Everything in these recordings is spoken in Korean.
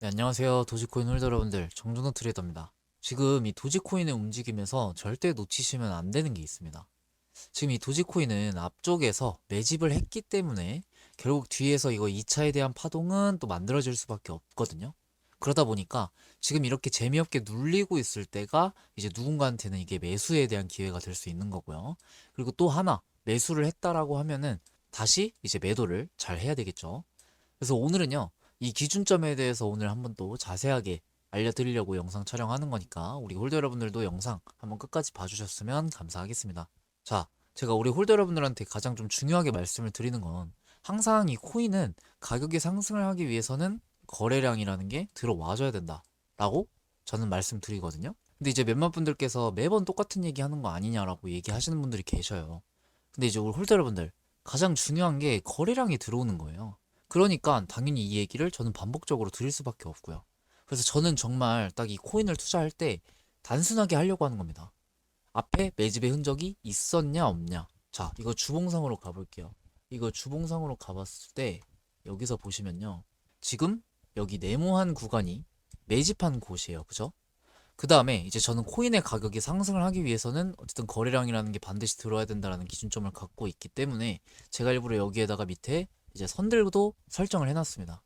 네, 안녕하세요. 도지코인 홀더 여러분들, 정준호 트레이더입니다. 지금 이 도지코인의 움직임에서 절대 놓치시면 안 되는 게 있습니다. 지금 이 도지코인은 앞쪽에서 매집을 했기 때문에 결국 뒤에서 이거 2차에 대한 파동은 또 만들어질 수밖에 없거든요. 그러다 보니까 지금 이렇게 재미없게 눌리고 있을 때가 이제 누군가한테는 이게 매수에 대한 기회가 될 수 있는 거고요. 그리고 또 하나, 매수를 했다라고 하면은 다시 이제 매도를 잘 해야 되겠죠. 그래서 오늘은요, 이 기준점에 대해서 오늘 한번 또 자세하게 알려드리려고 영상 촬영하는 거니까 우리 홀더 여러분들도 영상 한번 끝까지 봐주셨으면 감사하겠습니다. 자, 제가 우리 홀더 여러분들한테 가장 좀 중요하게 말씀을 드리는 건 항상 이 코인은 가격이 상승을 하기 위해서는 거래량이라는 게 들어와줘야 된다 라고 저는 말씀드리거든요. 근데 이제 몇몇 분들께서 매번 똑같은 얘기 하는 거 아니냐라고 얘기하시는 분들이 계셔요. 근데 이제 우리 홀더 여러분들 가장 중요한 게 거래량이 들어오는 거예요. 그러니까 당연히 이 얘기를 저는 반복적으로 드릴 수밖에 없고요. 그래서 저는 정말 딱 이 코인을 투자할 때 단순하게 하려고 하는 겁니다. 앞에 매집의 흔적이 있었냐 없냐. 자, 이거 주봉상으로 가볼게요. 이거 주봉상으로 가봤을 때 여기서 보시면요. 지금 여기 네모한 구간이 매집한 곳이에요. 그죠? 그 다음에 이제 저는 코인의 가격이 상승을 하기 위해서는 어쨌든 거래량이라는 게 반드시 들어야 된다라는 기준점을 갖고 있기 때문에 제가 일부러 여기에다가 밑에 이제 선들도 설정을 해놨습니다.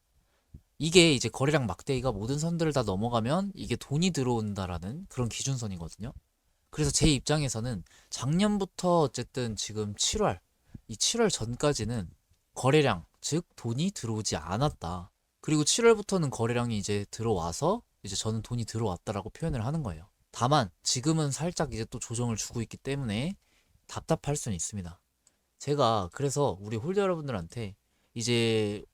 이게 이제 거래량 막대기가 모든 선들을 다 넘어가면 이게 돈이 들어온다라는 그런 기준선이거든요. 그래서 제 입장에서는 작년부터 어쨌든 지금 7월, 이 7월 전까지는 거래량, 즉 돈이 들어오지 않았다. 그리고 7월부터는 거래량이 이제 들어와서 이제 저는 돈이 들어왔다라고 표현을 하는 거예요. 다만 지금은 살짝 이제 또 조정을 주고 있기 때문에 답답할 수는 있습니다. 제가 그래서 우리 홀더 여러분들한테 이제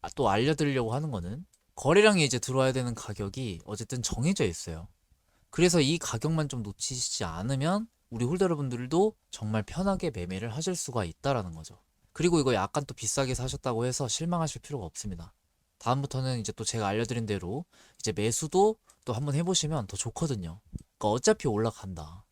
아, 또 알려드리려고 하는 거는 거래량이 이제 들어와야 되는 가격이 어쨌든 정해져 있어요. 그래서 이 가격만 좀 놓치시지 않으면 우리 홀더 여러분들도 정말 편하게 매매를 하실 수가 있다라는 거죠. 그리고 이거 약간 또 비싸게 사셨다고 해서 실망하실 필요가 없습니다. 다음부터는 이제 또 제가 알려드린 대로 이제 매수도 또 한번 해보시면 더 좋거든요. 그러니까 어차피 올라간다.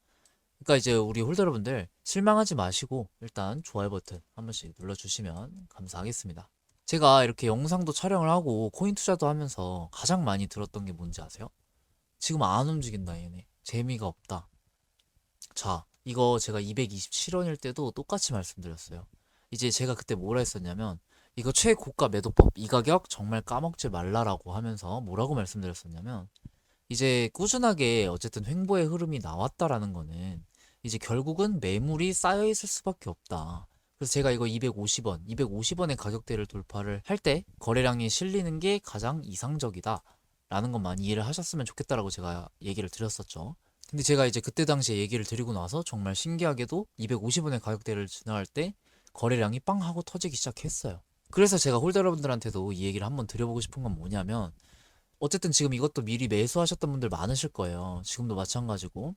그러니까 이제 우리 홀더 여러분들 실망하지 마시고 일단 좋아요 버튼 한 번씩 눌러주시면 감사하겠습니다. 제가 이렇게 영상도 촬영을 하고 코인 투자도 하면서 가장 많이 들었던 게 뭔지 아세요? 지금 안 움직인다 얘네. 재미가 없다. 자, 이거 제가 227원일 때도 똑같이 말씀드렸어요. 이제 제가 그때 뭐라 했었냐면 이거 최고가 매도법 이 가격 정말 까먹지 말라라고 하면서 뭐라고 말씀드렸었냐면 이제 꾸준하게 어쨌든 횡보의 흐름이 나왔다라는 거는 이제 결국은 매물이 쌓여 있을 수밖에 없다. 그래서 제가 이거 250원, 250원의 가격대를 돌파를 할 때 거래량이 실리는 게 가장 이상적이다. 라는 것만 이해를 하셨으면 좋겠다라고 제가 얘기를 드렸었죠. 근데 제가 이제 그때 당시에 얘기를 드리고 나서 정말 신기하게도 250원의 가격대를 지나갈 때 거래량이 빵 하고 터지기 시작했어요. 그래서 제가 홀더 여러분들한테도 이 얘기를 한번 드려보고 싶은 건 뭐냐면 어쨌든 지금 이것도 미리 매수하셨던 분들 많으실 거예요. 지금도 마찬가지고.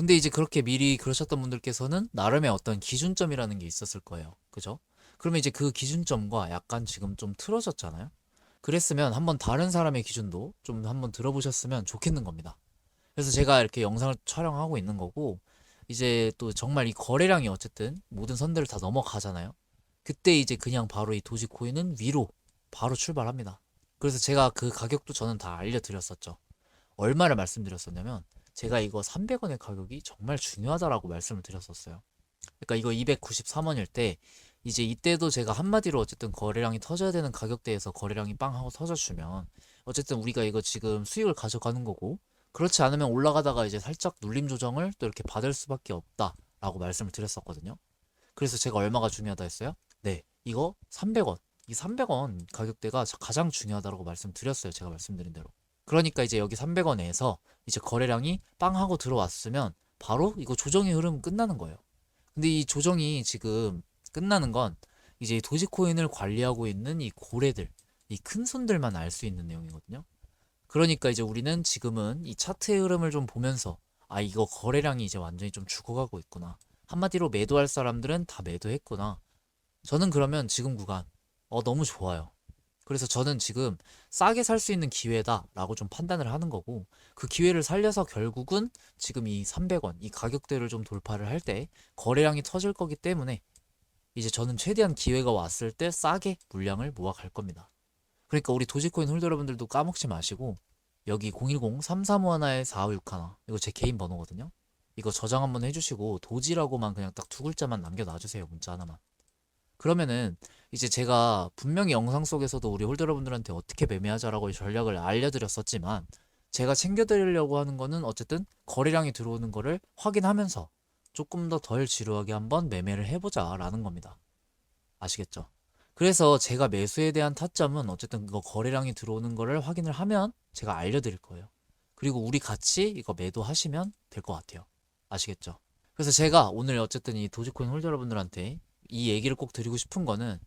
근데 이제 그렇게 미리 그러셨던 분들께서는 나름의 어떤 기준점이라는 게 있었을 거예요. 그죠? 그러면 이제 그 기준점과 약간 지금 좀 틀어졌잖아요. 그랬으면 한번 다른 사람의 기준도 좀 한번 들어보셨으면 좋겠는 겁니다. 그래서 제가 이렇게 영상을 촬영하고 있는 거고, 이제 또 정말 이 거래량이 어쨌든 모든 선들을 다 넘어가잖아요. 그때 이제 그냥 바로 이 도지코인은 위로 바로 출발합니다. 그래서 제가 그 가격도 저는 다 알려드렸었죠. 얼마를 말씀드렸었냐면, 제가 이거 300원의 가격이 정말 중요하다라고 말씀을 드렸었어요. 그러니까 이거 293원일 때 이제 이때도 제가 한마디로 어쨌든 거래량이 터져야 되는 가격대에서 거래량이 빵 하고 터져주면 어쨌든 우리가 이거 지금 수익을 가져가는 거고 그렇지 않으면 올라가다가 이제 살짝 눌림 조정을 또 이렇게 받을 수밖에 없다라고 말씀을 드렸었거든요. 그래서 제가 얼마가 중요하다 했어요? 네, 이거 300원. 이 300원 가격대가 가장 중요하다고 말씀드렸어요. 제가 말씀드린 대로. 그러니까 이제 여기 300원에서 이제 거래량이 빵 하고 들어왔으면 바로 이거 조정의 흐름 끝나는 거예요. 근데 이 조정이 지금 끝나는 건 이제 도지코인을 관리하고 있는 이 고래들, 이 큰 손들만 알 수 있는 내용이거든요. 그러니까 이제 우리는 지금은 이 차트의 흐름을 좀 보면서 아, 이거 거래량이 이제 완전히 좀 죽어가고 있구나. 한마디로 매도할 사람들은 다 매도했구나. 저는 그러면 지금 구간, 어, 너무 좋아요. 그래서 저는 지금 싸게 살 수 있는 기회다라고 좀 판단을 하는 거고 그 기회를 살려서 결국은 지금 이 300원 이 가격대를 좀 돌파를 할 때 거래량이 터질 거기 때문에 이제 저는 최대한 기회가 왔을 때 싸게 물량을 모아갈 겁니다. 그러니까 우리 도지코인 홀더 여러분들도 까먹지 마시고 여기 010-3351-4561 이거 제 개인 번호거든요. 이거 저장 한번 해주시고 도지라고만 그냥 딱 두 글자만 남겨놔주세요. 문자 하나만. 그러면은 이제 제가 분명히 영상 속에서도 우리 홀더 여러분들한테 어떻게 매매하자라고 전략을 알려드렸었지만 제가 챙겨드리려고 하는 거는 어쨌든 거래량이 들어오는 거를 확인하면서 조금 더 덜 지루하게 한번 매매를 해보자 라는 겁니다. 아시겠죠? 그래서 제가 매수에 대한 타점은 어쨌든 그거 거래량이 들어오는 거를 확인을 하면 제가 알려드릴 거예요. 그리고 우리 같이 이거 매도하시면 될 것 같아요. 아시겠죠? 그래서 제가 오늘 어쨌든 이 도지코인 홀더 여러분들한테 이 얘기를 꼭 드리고 싶은 거는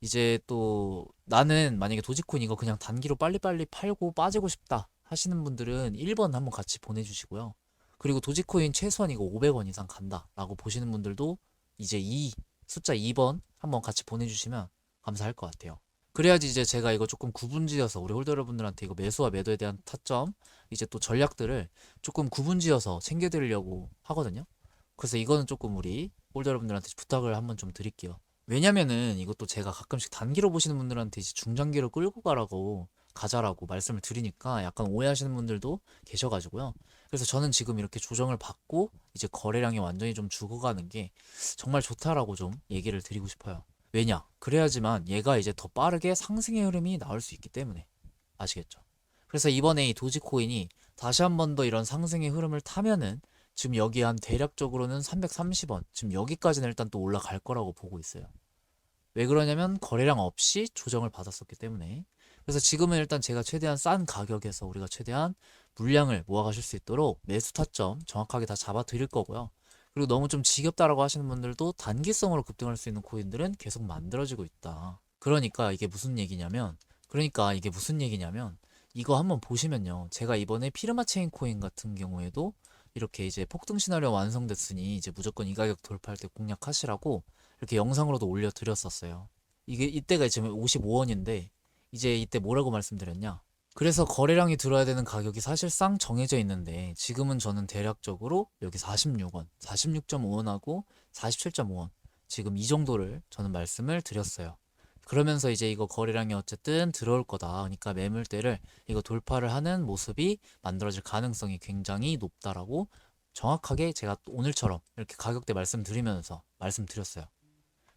이제 또 나는 만약에 도지코인 이거 그냥 단기로 빨리빨리 팔고 빠지고 싶다 하시는 분들은 1번 한번 같이 보내주시고요. 그리고 도지코인 최소한 이거 500원 이상 간다 라고 보시는 분들도 이제 이 숫자 2번 한번 같이 보내주시면 감사할 것 같아요. 그래야지 이제 제가 이거 조금 구분지어서 우리 홀더 여러분들한테 이거 매수와 매도에 대한 타점 이제 또 전략들을 조금 구분지어서 챙겨드리려고 하거든요. 그래서 이거는 조금 우리 홀더 여러분들한테 부탁을 한번 좀 드릴게요. 왜냐면은 이것도 제가 가끔씩 단기로 보시는 분들한테 이제 중장기로 끌고 가라고 가자라고 말씀을 드리니까 약간 오해하시는 분들도 계셔가지고요. 그래서 저는 지금 이렇게 조정을 받고 이제 거래량이 완전히 좀 죽어가는 게 정말 좋다라고 좀 얘기를 드리고 싶어요. 왜냐? 그래야지만 얘가 이제 더 빠르게 상승의 흐름이 나올 수 있기 때문에 아시겠죠? 그래서 이번에 이 도지코인이 다시 한 번 더 이런 상승의 흐름을 타면은 지금 여기 한 대략적으로는 330원 지금 여기까지는 일단 또 올라갈 거라고 보고 있어요. 왜 그러냐면 거래량 없이 조정을 받았었기 때문에 그래서 지금은 일단 제가 최대한 싼 가격에서 우리가 최대한 물량을 모아가실 수 있도록 매수 타점 정확하게 다 잡아 드릴 거고요. 그리고 너무 좀 지겹다라고 하시는 분들도 단기성으로 급등할 수 있는 코인들은 계속 만들어지고 있다. 그러니까 이게 무슨 얘기냐면 그러니까 이게 무슨 얘기냐면 이거 한번 보시면요. 제가 이번에 피르마 체인 코인 같은 경우에도 이렇게 이제 폭등 시나리오 완성됐으니 이제 무조건 이 가격 돌파할 때 공략하시라고 이렇게 영상으로도 올려드렸었어요. 이게 이때가 지금 55원인데 이제 이때 뭐라고 말씀드렸냐? 그래서 거래량이 들어야 되는 가격이 사실상 정해져 있는데 지금은 저는 대략적으로 여기 46원, 46.5원하고 47.5원 지금 이 정도를 저는 말씀을 드렸어요. 그러면서 이제 이거 거래량이 어쨌든 들어올 거다. 그러니까 매물대를 이거 돌파를 하는 모습이 만들어질 가능성이 굉장히 높다라고 정확하게 제가 오늘처럼 이렇게 가격대 말씀드리면서 말씀드렸어요.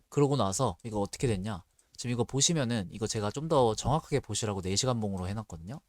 그러고 나서 이거 어떻게 됐냐? 지금 이거 보시면은 이거 제가 좀 더 정확하게 보시라고 4시간 봉으로 해놨거든요.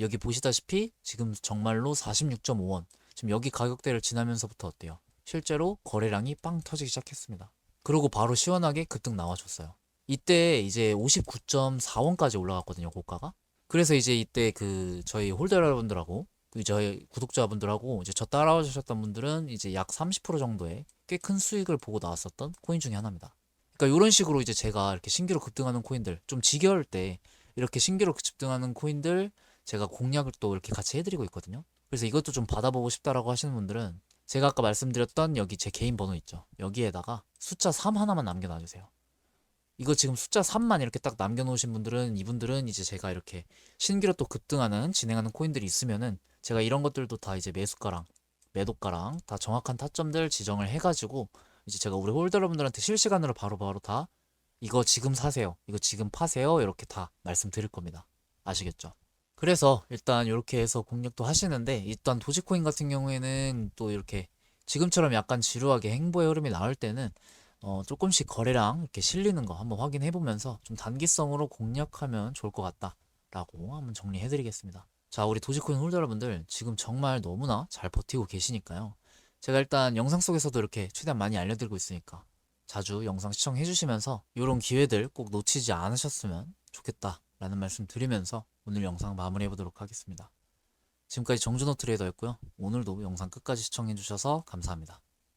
여기 보시다시피 지금 정말로 46.5원 지금 여기 가격대를 지나면서부터 어때요? 실제로 거래량이 빵 터지기 시작했습니다. 그리고 바로 시원하게 급등 나와줬어요. 이때 이제 59.4원까지 올라갔거든요, 고가가. 그래서 이제 이때 그 저희 홀더 여러분들하고 그 저희 구독자분들하고 이제 저 따라와 주셨던 분들은 이제 약 30% 정도의 꽤 큰 수익을 보고 나왔었던 코인 중에 하나입니다. 그러니까 이런 식으로 이제 제가 이렇게 신기로 급등하는 코인들 좀 지겨울 때 이렇게 신기로 급등하는 코인들 제가 공략을 또 이렇게 같이 해드리고 있거든요. 그래서 이것도 좀 받아보고 싶다라고 하시는 분들은 제가 아까 말씀드렸던 여기 제 개인 번호 있죠. 여기에다가 숫자 3 하나만 남겨놔주세요. 이거 지금 숫자 3만 이렇게 딱 남겨놓으신 분들은 이분들은 이제 제가 이렇게 신기로 또 급등하는 진행하는 코인들이 있으면은 제가 이런 것들도 다 이제 매수가랑 매도가랑 다 정확한 타점들 지정을 해가지고 이제 제가 우리 홀더 여러분들한테 실시간으로 바로 바로 다 이거 지금 사세요. 이거 지금 파세요. 이렇게 다 말씀드릴 겁니다. 아시겠죠? 그래서 일단 이렇게 해서 공략도 하시는데 일단 도지코인 같은 경우에는 또 이렇게 지금처럼 약간 지루하게 행보의 흐름이 나올 때는 어, 조금씩 거래량 이렇게 실리는 거 한번 확인해 보면서 좀 단기성으로 공략하면 좋을 것 같다라고 한번 정리해 드리겠습니다. 자, 우리 도지코인 홀더 여러분들 지금 정말 너무나 잘 버티고 계시니까요. 제가 일단 영상 속에서도 이렇게 최대한 많이 알려드리고 있으니까 자주 영상 시청해 주시면서 이런 기회들 꼭 놓치지 않으셨으면 좋겠다라는 말씀 드리면서 오늘 영상 마무리해 보도록 하겠습니다. 지금까지 정준호 트레이더였고요. 오늘도 영상 끝까지 시청해 주셔서 감사합니다.